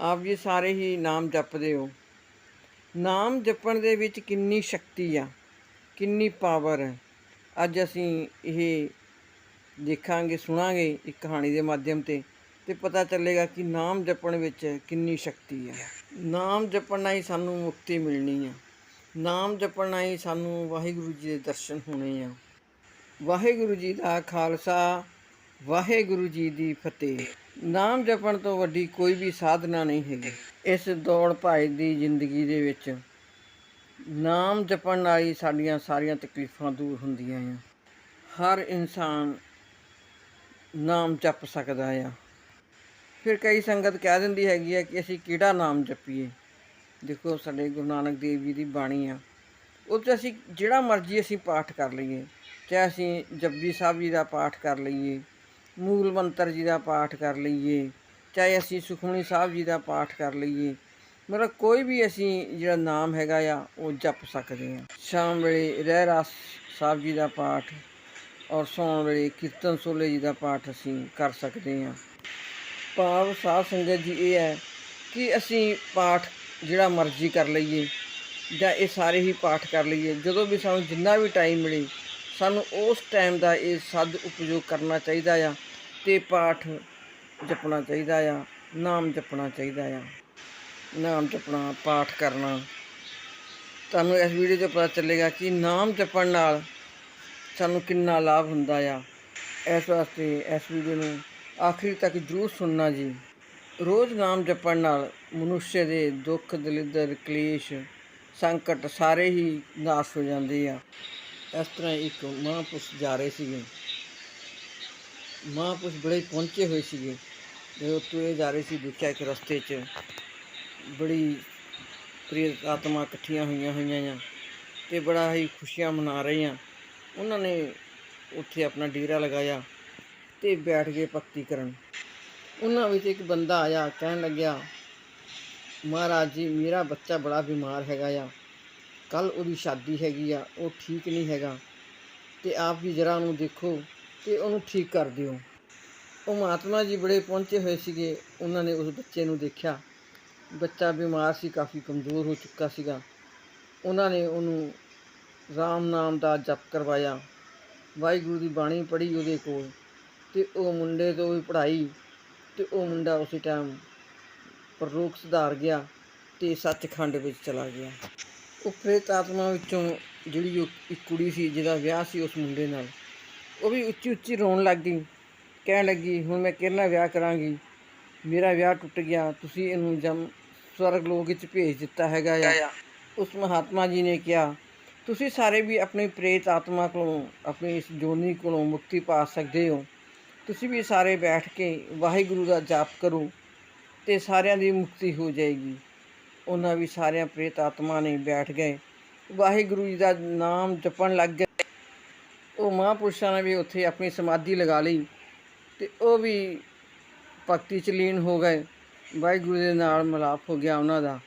ਆਪ ਜੀ ਸਾਰੇ ਹੀ ਨਾਮ ਜਪਦੇ ਹੋ। ਨਾਮ ਜਪਣ ਦੇ ਵਿੱਚ ਕਿੰਨੀ ਸ਼ਕਤੀ ਆ, ਕਿੰਨੀ ਪਾਵਰ ਹੈ ਅੱਜ ਅਸੀਂ ਇਹ ਦੇਖਾਂਗੇ, ਸੁਣਾਂਗੇ ਇੱਕ ਕਹਾਣੀ ਦੇ ਮਾਧਿਅਮ ਤੇ ਤੇ ਪਤਾ ਚੱਲੇਗਾ ਕਿ ਨਾਮ ਜਪਣ ਵਿੱਚ ਕਿੰਨੀ ਸ਼ਕਤੀ ਹੈ ਨਾਮ ਜਪਣ ਨਾਲ ਹੀ ਸਾਨੂੰ ਮੁਕਤੀ ਮਿਲਣੀ ਆ। ਨਾਮ ਜਪਣ ਨਾਲ ਹੀ ਸਾਨੂੰ ਵਾਹਿਗੁਰੂ ਜੀ ਦੇ ਦਰਸ਼ਨ ਹੋਣੇ ਆ। ਵਾਹਿਗੁਰੂ ਜੀ ਦਾ ਖਾਲਸਾ, ਵਾਹਿਗੁਰੂ ਜੀ ਦੀ ਫਤਿਹ। ਨਾਮ ਜਪਣ ਤੋਂ ਵੱਡੀ ਕੋਈ ਵੀ ਸਾਧਨਾ ਨਹੀਂ ਹੈਗੀ। ਇਸ ਦੌੜ ਭਾਈ ਦੀ ਜ਼ਿੰਦਗੀ ਦੇ ਵਿੱਚ ਨਾਮ ਜਪਣ ਨਾਲ ਹੀ ਸਾਡੀਆਂ ਸਾਰੀਆਂ ਤਕਲੀਫਾਂ ਦੂਰ ਹੁੰਦੀਆਂ ਆ। ਹਰ ਇਨਸਾਨ ਨਾਮ ਜਪ ਸਕਦਾ ਆ। ਫਿਰ ਕਈ ਸੰਗਤ ਕਹਿ ਦਿੰਦੀ ਹੈਗੀ ਆ ਕਿ ਅਸੀਂ ਕਿਹੜਾ ਨਾਮ ਜਪੀਏ? ਦੇਖੋ ਸਾਡੇ ਗੁਰੂ ਨਾਨਕ ਦੇਵ ਜੀ ਦੀ ਬਾਣੀ ਆ। ਉਹ 'ਚ ਅਸੀਂ ਜਿਹੜਾ ਮਰਜ਼ੀ ਅਸੀਂ ਪਾਠ ਕਰ ਲਈਏ। ਚਾਹੇ ਅਸੀਂ ਜਪਜੀ ਸਾਹਿਬ ਜੀ ਦਾ ਪਾਠ ਕਰ ਲਈਏ। ਮੂਲ ਮੰਤਰ ਜੀ ਦਾ ਪਾਠ ਕਰ ਲਈਏ, ਚਾਹੇ ਅਸੀਂ ਸੁਖਮਨੀ ਸਾਹਿਬ ਜੀ ਦਾ ਪਾਠ ਕਰ ਲਈਏ, ਮਤਲਬ ਕੋਈ ਵੀ ਅਸੀਂ ਜਿਹੜਾ ਨਾਮ ਹੈਗਾ ਆ, ਉਹ ਜਪ ਸਕਦੇ ਹਾਂ। ਸ਼ਾਮ ਵੇਲੇ ਰਹਿ ਰਾਸ ਸਾਹਿਬ ਜੀ ਦਾ ਪਾਠ ਔਰ ਸੌਣ ਵੇਲੇ ਕੀਰਤਨ ਸੋਲੇ ਜੀ ਦਾ ਪਾਠ ਅਸੀਂ ਕਰ ਸਕਦੇ ਹਾਂ। ਭਾਵ ਸਾਧ ਸੰਗਤ ਜੀ ਇਹ ਹੈ ਕਿ ਅਸੀਂ ਪਾਠ ਜਿਹੜਾ ਮਰਜ਼ੀ ਕਰ ਲਈਏ ਜਾਂ ਇਹ ਸਾਰੇ ਹੀ ਪਾਠ ਕਰ ਲਈਏ, ਜਦੋਂ ਵੀ ਸਾਨੂੰ ਜਿੰਨਾ ਵੀ ਟਾਈਮ ਮਿਲੇ, ਸਾਨੂੰ ਉਸ ਟਾਈਮ ਦਾ ਇਹ ਸਦ ਉਪਯੋਗ ਕਰਨਾ ਚਾਹੀਦਾ ਆ। ਤੇ ਪਾਠ ਜਪਣਾ ਚਾਹੀਦਾ ਆ, ਨਾਮ ਜਪਣਾ ਚਾਹੀਦਾ ਆ। ਨਾਮ ਜਪਣਾ, ਪਾਠ ਕਰਨਾ। ਤੁਹਾਨੂੰ ਇਸ ਵੀਡੀਓ 'ਚ ਪਤਾ ਚੱਲੇਗਾ ਕਿ ਨਾਮ ਜਪਣ ਨਾਲ ਸਾਨੂੰ ਕਿੰਨਾ ਲਾਭ ਹੁੰਦਾ ਆ। ਇਸ ਵਾਸਤੇ ਇਸ ਵੀਡੀਓ ਨੂੰ ਆਖਰੀ ਤੱਕ ਜ਼ਰੂਰ ਸੁਣਨਾ ਜੀ। ਰੋਜ਼ ਨਾਮ ਜਪਣ ਨਾਲ ਮਨੁੱਖ ਦੇ ਦੁੱਖ, ਦਲਿੱਦਰ, ਕਲੇਸ਼, ਸੰਕਟ ਸਾਰੇ ਹੀ ਨਾਸ਼ ਹੋ ਜਾਂਦੇ ਆ। ਇਸ ਤਰ੍ਹਾਂ ਇੱਕ ਮਹਾਂਪੁਰਸ਼ ਜਾ ਰਹੇ ਸੀਗੇ। ਮਹਾਂਪੁਰਸ਼ ਬੜੇ ਪਹੁੰਚੇ ਹੋਏ ਸੀਗੇ। ਜਦੋਂ ਤੁਰੇ ਜਾ ਰਹੇ ਸੀ ਦੇਖਿਆ ਕਿ ਰਸਤੇ 'ਚ ਬੜੀ ਪ੍ਰਿਯ ਆਤਮਾ ਇਕੱਠੀਆਂ ਹੋਈਆਂ ਹੋਈਆਂ ਆ ਤੇ ਬੜਾ ਹੀ ਖੁਸ਼ੀਆਂ ਮਨਾ ਰਹੀਆਂ। ਉਹਨਾਂ ਨੇ ਉੱਥੇ ਆਪਣਾ ਡੇਰਾ ਲਗਾਇਆ ਤੇ ਬੈਠ ਗਏ ਭਗਤੀ ਕਰਨ। ਉਹਨਾਂ ਵਿੱਚ ਇੱਕ ਬੰਦਾ ਆਇਆ, ਕਹਿਣ ਲੱਗਿਆ, ਮਹਾਰਾਜ ਜੀ, ਮੇਰਾ ਬੱਚਾ ਬੜਾ ਬਿਮਾਰ ਹੈਗਾ ਆ। ਕੱਲ ਉਹਦੀ ਸ਼ਾਦੀ ਹੈਗੀ ਆ, ਉਹ ਠੀਕ ਨਹੀਂ ਹੈਗਾ। ਤੇ ਆਪ ਵੀ ਜਰਾ ਉਹਨੂੰ ਦੇਖੋ ਤੇ ਉਹਨੂੰ ਠੀਕ ਕਰ ਦਿਓ। ਉਹ ਮਹਾਤਮਾ ਜੀ ਬੜੇ ਪਹੁੰਚੇ ਹੋਏ ਸੀਗੇ। ਉਹਨਾਂ ਨੇ ਉਸ ਬੱਚੇ ਨੂੰ ਦੇਖਿਆ। ਬੱਚਾ ਬਿਮਾਰ ਸੀ, ਕਾਫੀ ਕਮਜ਼ੋਰ ਹੋ ਚੁੱਕਾ ਸੀਗਾ। ਉਹਨਾਂ ਨੇ ਉਹਨੂੰ ਰਾਮ ਨਾਮ ਦਾ ਜਪ ਕਰਵਾਇਆ। ਵਾਹਿਗੁਰੂ ਦੀ ਬਾਣੀ ਪੜ੍ਹੀ ਉਹਦੇ ਕੋਲ। ਤੇ ਉਹ ਮੁੰਡੇ ਤੋਂ ਵੀ ਪੜ੍ਹਾਈ ਤੇ ਉਹ ਮੁੰਡਾ ਉਸੇ ਟਾਈਮ ਪਰਲੋਕ ਸੁਧਾਰ ਗਿਆ ਤੇ ਸੱਚਖੰਡ ਵਿੱਚ ਚਲਾ ਗਿਆ। ਉਹ ਪ੍ਰੇਤ ਆਤਮਾ ਵਿੱਚੋਂ ਜਿਹੜੀ ਉਹ ਇੱਕ ਕੁੜੀ ਸੀ, ਜਿਹਦਾ ਵਿਆਹ ਸੀ ਉਸ ਮੁੰਡੇ ਨਾਲ ਉਹ ਵੀ ਉੱਚੀ ਉੱਚੀ ਰੋਣ ਲੱਗ ਗਈ। ਕਹਿਣ ਲੱਗੀ ਹੁਣ ਮੈਂ ਕਿਹਨਾਂ ਵਿਆਹ ਕਰਾਂਗੀ। ਮੇਰਾ ਵਿਆਹ ਟੁੱਟ ਗਿਆ। ਤੁਸੀਂ ਇਹਨੂੰ ਜਮ ਸਵਰਗ ਲੋਕ ਵਿੱਚ ਭੇਜ ਦਿੱਤਾ ਹੈਗਾ ਆ। ਉਸ ਮਹਾਤਮਾ ਜੀ ਨੇ ਕਿਹਾ ਤੁਸੀਂ ਸਾਰੇ ਵੀ ਆਪਣੀ ਪ੍ਰੇਤ ਆਤਮਾ ਕੋਲੋਂ ਆਪਣੀ ਇਸ ਜੋਨੀ ਕੋਲੋਂ ਮੁਕਤੀ ਪਾ ਸਕਦੇ ਹੋ। ਤੁਸੀਂ ਵੀ ਸਾਰੇ ਬੈਠ ਕੇ ਵਾਹਿਗੁਰੂ ਦਾ ਜਾਪ ਕਰੋ ਤੇ ਸਾਰਿਆਂ ਦੀ ਮੁਕਤੀ ਹੋ ਜਾਏਗੀ। ਉਹਨਾਂ ਵੀ ਸਾਰਿਆਂ ਪ੍ਰੇਤ ਆਤਮਾ ਨੇ ਬੈਠ ਗਏ। ਵਾਹਿਗੁਰੂ ਜੀ ਦਾ ਨਾਮ ਜਪਣ ਲੱਗ ਗਏ। ਮਹਾਂਪੁਰਸ਼ਾਂ ਨੇ ਵੀ ਉੱਥੇ ਆਪਣੀ ਸਮਾਧੀ ਲਗਾ ਲਈ ਤੇ ਉਹ ਵੀ ਭਗਤੀ ਚ ਲੀਨ ਹੋ ਗਏ। ਵਾਹਿਗੁਰੂ ਦੇ ਨਾਲ ਮਿਲਾਪ ਹੋ ਗਿਆ ਉਹਨਾਂ ਦਾ।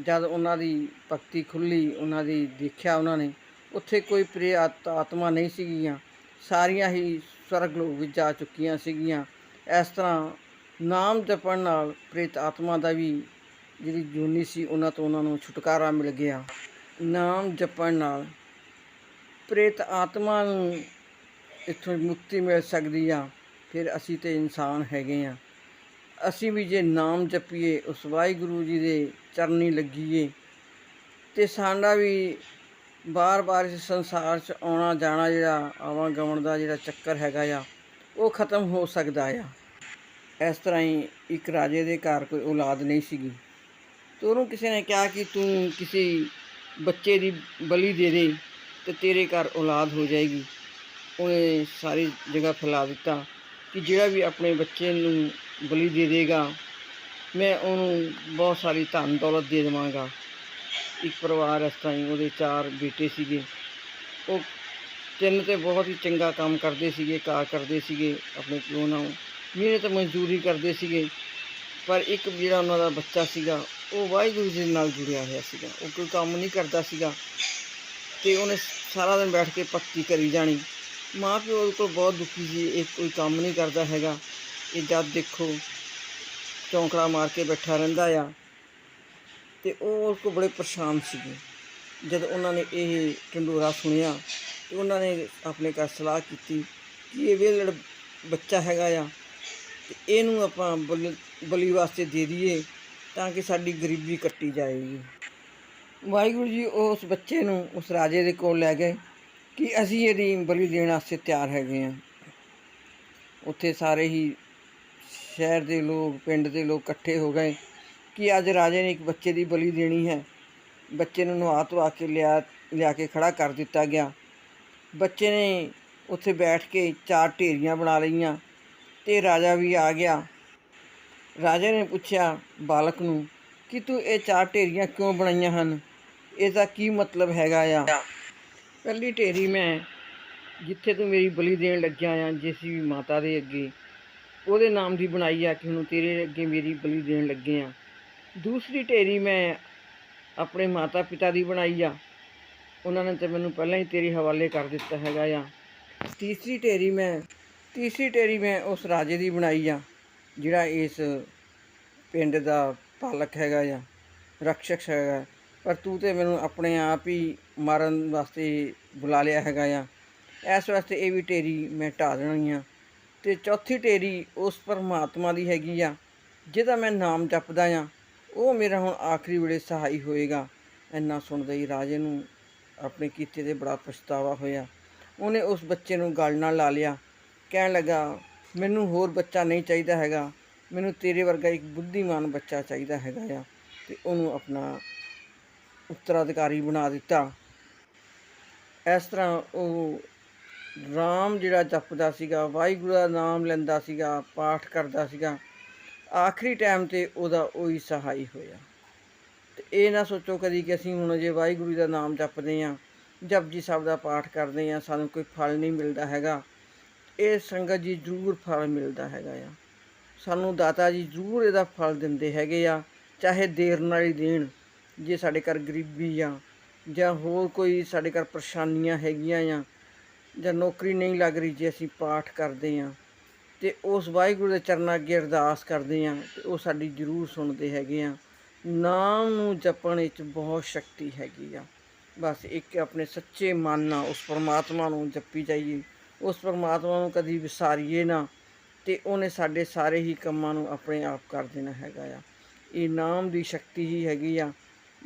ਜਦ ਉਹਨਾਂ ਦੀ ਭਗਤੀ ਖੁੱਲੀ ਉਹਨਾਂ ਦੀ ਦੇਖਿਆ ਉਹਨਾਂ ਨੇ, ਉੱਥੇ ਕੋਈ ਪ੍ਰੇ ਆਤਮਾ ਨਹੀਂ ਸੀਗੀਆਂ। ਸਾਰੀਆਂ ਹੀ ਸਵਰਗ ਲੋਕ ਵਿੱਚ ਜਾ ਚੁੱਕੀਆਂ ਸੀਗੀਆਂ। ਇਸ ਤਰ੍ਹਾਂ ਨਾਮ ਜਪਣ ਨਾਲ ਪ੍ਰੇਤ ਆਤਮਾ ਦਾ ਵੀ ਜਿਹੜੀ ਜੂਨੀ ਸੀ, ਉਹਨਾਂ ਤੋਂ ਉਹਨਾਂ ਨੂੰ ਛੁਟਕਾਰਾ ਮਿਲ ਗਿਆ। ਨਾਮ ਜਪਣ ਨਾਲ ਪ੍ਰੇਤ ਆਤਮਾ ਨੂੰ ਇੱਥੋਂ ਮੁਕਤੀ ਮਿਲ ਸਕਦੀ ਆ। ਫਿਰ ਅਸੀਂ ਤੇ ਇਨਸਾਨ ਹੈਗੇ ਆ। ਅਸੀਂ ਵੀ ਜੇ ਨਾਮ ਜਪੀਏ, ਉਸ ਵਾਹਿਗੁਰੂ ਜੀ ਦੇ ਚਰਨੀ ਲੱਗੀਏ ਤੇ ਸਾਡਾ ਵੀ ਬਾਰ-ਬਾਰ ਇਸ ਸੰਸਾਰ 'ਚ ਆਉਣਾ ਜਾਣਾ ਜਿਹੜਾ ਆਵਾਂ ਗਵਣ ਦਾ ਜਿਹੜਾ ਚੱਕਰ ਹੈਗਾ ਆ, ਉਹ ਖਤਮ ਹੋ ਸਕਦਾ ਆ। ਇਸ ਤਰ੍ਹਾਂ ਹੀ ਇੱਕ ਰਾਜੇ ਦੇ ਘਰ ਕੋਈ ਔਲਾਦ ਨਹੀਂ ਸੀਗੀ। ਤੇ ਉਹਨੂੰ ਕਿਸੇ ਨੇ ਕਿਹਾ ਕਿ ਤੂੰ ਕਿਸੇ ਬੱਚੇ ਦੀ ਬਲੀ ਦੇ ਦੇ। ਤੇ ਤੇਰੇ ਘਰ ਔਲਾਦ ਹੋ ਜਾਏਗੀ। ਉਹਨੇ ਸਾਰੀ ਜਗ੍ਹਾ ਫੈਲਾ ਦਿੱਤਾ ਕਿ ਜਿਹੜਾ ਵੀ ਆਪਣੇ ਬੱਚੇ ਨੂੰ ਬਲੀ ਦੇ ਦੇਗਾ ਮੈਂ ਉਹਨੂੰ ਬਹੁਤ ਸਾਰੀ ਧਨ ਦੌਲਤ ਦੇ ਦੇਵਾਂਗਾ। ਇੱਕ ਪਰਿਵਾਰ ਇਸ ਤਰ੍ਹਾਂ ਹੀ, ਉਹਦੇ ਚਾਰ ਬੇਟੇ ਸੀਗੇ। ਉਹ ਤਿੰਨ ਤੇ ਬਹੁਤ ਹੀ ਚੰਗਾ ਕੰਮ ਕਰਦੇ ਸੀਗੇ ਕਾਰ ਕਰਦੇ ਸੀਗੇ ਆਪਣੇ ਪਿਓ ਨਾਲ। ਮਿਹਨਤ ਮਜ਼ਦੂਰੀ ਕਰਦੇ ਸੀਗੇ, ਪਰ ਇੱਕ ਜਿਹੜਾ ਉਹਨਾਂ ਦਾ ਬੱਚਾ ਸੀਗਾ, ਉਹ ਵਾਹਿਗੁਰੂ ਜੀ ਨਾਲ ਜੁੜਿਆ ਹੋਇਆ ਸੀਗਾ। ਉਹ ਕੋਈ ਕੰਮ ਨਹੀਂ ਕਰਦਾ ਸੀਗਾ। ਤੇ ਉਹਨੇ ਸਾਰਾ ਦਿਨ ਬੈਠ ਕੇ ਭਗਤੀ ਕਰੀ ਜਾਣੀ। ਮਾਂ ਪਿਓ ਉਹਦੇ ਕੋਲ ਬਹੁਤ ਦੁਖੀ ਸੀ, ਇਹ ਕੋਈ ਕੰਮ ਨਹੀਂ ਕਰਦਾ ਹੈਗਾ। ਇਹ ਜਦ ਦੇਖੋ, ਚੌਂਕੜਾ ਮਾਰ ਕੇ ਬੈਠਾ ਰਹਿੰਦਾ ਆ। ਤੇ ਉਹ ਉਸ ਕੋ ਬੜੇ ਪਰੇਸ਼ਾਨ ਸੀਗੇ। ਜਦ ਉਹਨਾਂ ਨੇ ਇਹ ਢੰਡੋਰਾ ਸੁਣਿਆ, ਤੇ ਉਹਨਾਂ ਨੇ ਆਪਣੇ ਘਰ ਸਲਾਹ ਕੀਤੀ ਕਿ ਇਹ ਵੇਲੜ ਬੱਚਾ ਹੈਗਾ ਆ, ਤੇ ਇਹਨੂੰ ਆਪਾਂ ਬਲ- ਬਲੀ ਵਾਸਤੇ ਦੇ ਦਈਏ ਤਾਂ ਕਿ ਸਾਡੀ ਗਰੀਬੀ ਕੱਟੀ ਜਾਏਗੀ। ਵਾਹਿਗੁਰੂ ਜੀ, ਉਸ ਬੱਚੇ ਨੂੰ, ਉਸ ਰਾਜੇ ਦੇ ਕੋਲ ਲੈ ਗਏ ਕਿ ਅਸੀਂ ਇਹਦੀ ਬਲੀ ਦੇਣ ਵਾਸਤੇ ਤਿਆਰ ਹੈਗੇ ਆ ਉੱਥੇ ਸਾਰੇ ਹੀ ਸ਼ਹਿਰ ਦੇ ਲੋਕ, ਪਿੰਡ ਦੇ ਲੋਕ ਇਕੱਠੇ ਹੋ ਗਏ ਕਿ ਅੱਜ ਰਾਜੇ ਨੇ ਇੱਕ ਬੱਚੇ ਦੀ ਬਲੀ ਦੇਣੀ ਹੈ। ਬੱਚੇ ਨੂੰ ਨਵਾ ਧਵਾ ਕੇ ਲਿਆ ਲਿਆ ਕੇ ਖੜਾ ਕਰ ਦਿੱਤਾ ਗਿਆ। ਬੱਚੇ ਨੇ ਉੱਥੇ ਬੈਠ ਕੇ ਚਾਰ ਢੇਰੀਆਂ ਬਣਾ ਲਈਆਂ ਤੇ ਰਾਜਾ ਵੀ ਆ ਗਿਆ। ਰਾਜੇ ਨੇ ਪੁੱਛਿਆ ਬਾਲਕ ਨੂੰ ਕਿ ਤੂੰ ਇਹ ਚਾਰ ਢੇਰੀਆਂ ਕਿਉਂ ਬਣਾਈਆਂ ਹਨ? ਇਹਦਾ ਕੀ ਮਤਲਬ ਹੈਗਾ ਆ? ਪਹਿਲੀ ਢੇਰੀ ਮੈਂ ਜਿੱਥੇ ਤੂੰ ਮੇਰੀ ਬਲੀ ਦੇਣ ਲੱਗਿਆ ਆ ਜਿਸ ਵੀ ਮਾਤਾ ਦੇ ਅੱਗੇ ਉਹਦੇ ਨਾਮ ਦੀ ਬਣਾਈ ਆ ਕਿ ਹੁਣ ਤੇਰੇ ਅੱਗੇ ਮੇਰੀ ਬਲੀ ਦੇਣ ਲੱਗੇ ਆ। ਦੂਸਰੀ ਢੇਰੀ ਮੈਂ ਆਪਣੇ ਮਾਤਾ ਪਿਤਾ ਦੀ ਬਣਾਈ ਆ। ਉਹਨਾਂ ਨੇ ਤੇ ਮੈਨੂੰ ਪਹਿਲਾਂ ਹੀ ਤੇਰੇ ਹਵਾਲੇ ਕਰ ਦਿੱਤਾ ਹੈਗਾ ਆ। ਤੀਸਰੀ ਢੇਰੀ ਮੈਂ ਤੀਸਰੀ ਢੇਰੀ ਮੈਂ ਉਸ ਰਾਜੇ ਦੀ ਬਣਾਈ ਆ ਜਿਹੜਾ ਇਸ ਪਿੰਡ ਦਾ ਪਾਲਕ ਹੈਗਾ ਆ ਰਕਸ਼ਕ ਹੈਗਾ। ਪਰ ਤੂੰ ਤੇ ਮੈਨੂੰ ਆਪਣੇ ਆਪ ਹੀ ਮਾਰਨ ਵਾਸਤੇ ਬੁਲਾ ਲਿਆ ਹੈਗਾ ਆ। ਇਸ ਵਾਸਤੇ ਇਹ ਵੀ ਢੇਰੀ ਮੈਂ ਢਾਹ ਦੇਣੀ ਆ। ਤੇ ਚੌਥੀ ਢੇਰੀ ਉਸ ਪਰਮਾਤਮਾ ਦੀ ਹੈਗੀ ਆ, ਜਿਹਦਾ ਮੈਂ ਨਾਮ ਜਪਦਾ ਆ। ਉਹ ਮੇਰਾ ਹੁਣ ਆਖਰੀ ਵੇਲੇ ਸਹਾਈ ਹੋਏਗਾ। ਇੰਨਾ ਸੁਣਦੇ ਹੀ ਰਾਜੇ ਨੂੰ ਆਪਣੇ ਕੀਤੇ ਤੇ ਬੜਾ ਪਛਤਾਵਾ ਹੋਇਆ। ਉਹਨੇ ਉਸ ਬੱਚੇ ਨੂੰ ਗਲ ਨਾਲ ਲਾ ਲਿਆ। ਕਹਿਣ ਲੱਗਾ, ਮੈਨੂੰ ਹੋਰ ਬੱਚਾ ਨਹੀਂ ਚਾਹੀਦਾ ਹੈਗਾ। ਮੈਨੂੰ ਤੇਰੇ ਵਰਗਾ ਇੱਕ ਬੁੱਧੀਮਾਨ ਬੱਚਾ ਚਾਹੀਦਾ ਹੈਗਾ ਆ। ਤੇ ਉਹਨੂੰ ਆਪਣਾ ਉੱਤਰਾਧਿਕਾਰੀ ਬਣਾ ਦਿੱਤਾ। ਇਸ ਤਰ੍ਹਾਂ ਉਹ ਰਾਮ ਜਿਹੜਾ ਜਪਦਾ ਸੀਗਾ, ਵਾਹਿਗੁਰੂ ਦਾ ਨਾਮ ਲੈਂਦਾ ਸੀਗਾ, ਪਾਠ ਕਰਦਾ ਸੀਗਾ, ਆਖਰੀ ਟਾਈਮ ਤੇ ਉਹਦਾ ਉਹੀ ਸਹਾਈ ਹੋਇਆ। ਤੇ ਇਹ ਨਾ ਸੋਚੋ ਕਦੀ ਕਿ ਅਸੀਂ ਹੁਣ ਜੇ ਵਾਹਿਗੁਰੂ ਦਾ ਨਾਮ ਜਪਦੇ ਆਂ ਜਪਜੀ ਸਾਹਿਬ ਦਾ ਪਾਠ ਕਰਦੇ ਆਂ ਸਾਨੂੰ ਕੋਈ ਫਲ ਨਹੀਂ ਮਿਲਦਾ ਹੈਗਾ। ਇਹ ਸੰਗਤ ਜੀ ਜ਼ਰੂਰ ਫਲ ਮਿਲਦਾ ਹੈਗਾ ਆ। ਸਾਨੂੰ ਦਾਤਾ ਜੀ ਜ਼ਰੂਰ ਇਹਦਾ ਫਲ ਦਿੰਦੇ ਹੈਗੇ ਆ, ਚਾਹੇ ਦੇਰ ਨਾਲ ਹੀ ਦੇਣ। ਜੇ ਸਾਡੇ ਘਰ ਗਰੀਬੀ ਆ, ਜਾਂ ਹੋਰ ਕੋਈ ਸਾਡੇ ਘਰ ਪਰੇਸ਼ਾਨੀਆਂ ਹੈਗੀਆਂ ਆ, ਜਾਂ ਨੌਕਰੀ ਨਹੀਂ ਲੱਗ ਰਹੀ ਜੇ ਅਸੀਂ ਪਾਠ ਕਰਦੇ ਆ, ਤੇ ਉਸ ਵਾਹਿਗੁਰੂ ਦੇ ਚਰਨਾਂ ਅੱਗੇ ਅਰਦਾਸ ਕਰਦੇ ਆ, ਤੇ ਉਹ ਸਾਡੀ ਜ਼ਰੂਰ ਸੁਣਦੇ ਹੈਗੇ ਆ। ਨਾਮ ਨੂੰ ਜਪਣ ਵਿੱਚ ਬਹੁਤ ਸ਼ਕਤੀ ਹੈਗੀ ਆ। ਬਸ ਇੱਕ ਆਪਣੇ ਸੱਚੇ ਮਨ ਨਾਲ ਉਸ ਪਰਮਾਤਮਾ ਨੂੰ ਜਪੀ ਜਾਈਏ। ਉਸ ਪਰਮਾਤਮਾ ਨੂੰ ਕਦੀ ਵਿਸਾਰੀਏ ਨਾ, ਤੇ ਉਹਨੇ ਸਾਡੇ ਸਾਰੇ ਹੀ ਕੰਮਾਂ ਨੂੰ ਆਪਣੇ ਆਪ ਕਰ ਦੇਣਾ ਹੈਗਾ ਆ। ਇਹ ਨਾਮ ਦੀ ਸ਼ਕਤੀ ਹੀ ਹੈਗੀ ਆ।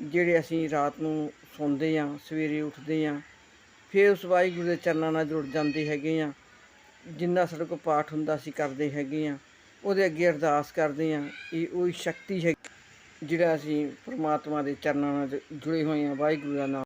ਜਿਹੜੇ ਅਸੀਂ ਰਾਤ ਨੂੰ ਸੌਂਦੇ ਆ ਸਵੇਰੇ ਉੱਠਦੇ ਆ ਫਿਰ ਉਸ ਵਾਹਿਗੁਰੂ ਦੇ ਚਰਨਾਂ ਨਾਲ ਜੁੜ ਜਾਂਦੇ ਹੈਗੇ ਆ ਜਿੰਨਾ ਸਾਡੇ ਕੋਲ ਪਾਠ ਹੁੰਦਾ ਅਸੀਂ ਕਰਦੇ ਹੈਗੇ ਆ ਉਹਦੇ ਅੱਗੇ ਅਰਦਾਸ ਕਰਦੇ ਆ ਇਹ ਉਹੀ ਸ਼ਕਤੀ ਹੈ ਜਿਹੜਾ ਅਸੀਂ ਪ੍ਰਮਾਤਮਾ ਦੇ ਚਰਨਾਂ ਨਾਲ ਜੁੜੇ ਹੋਏ ਆ ਵਾਹਿਗੁਰੂ ਦਾ ਨਾਮ।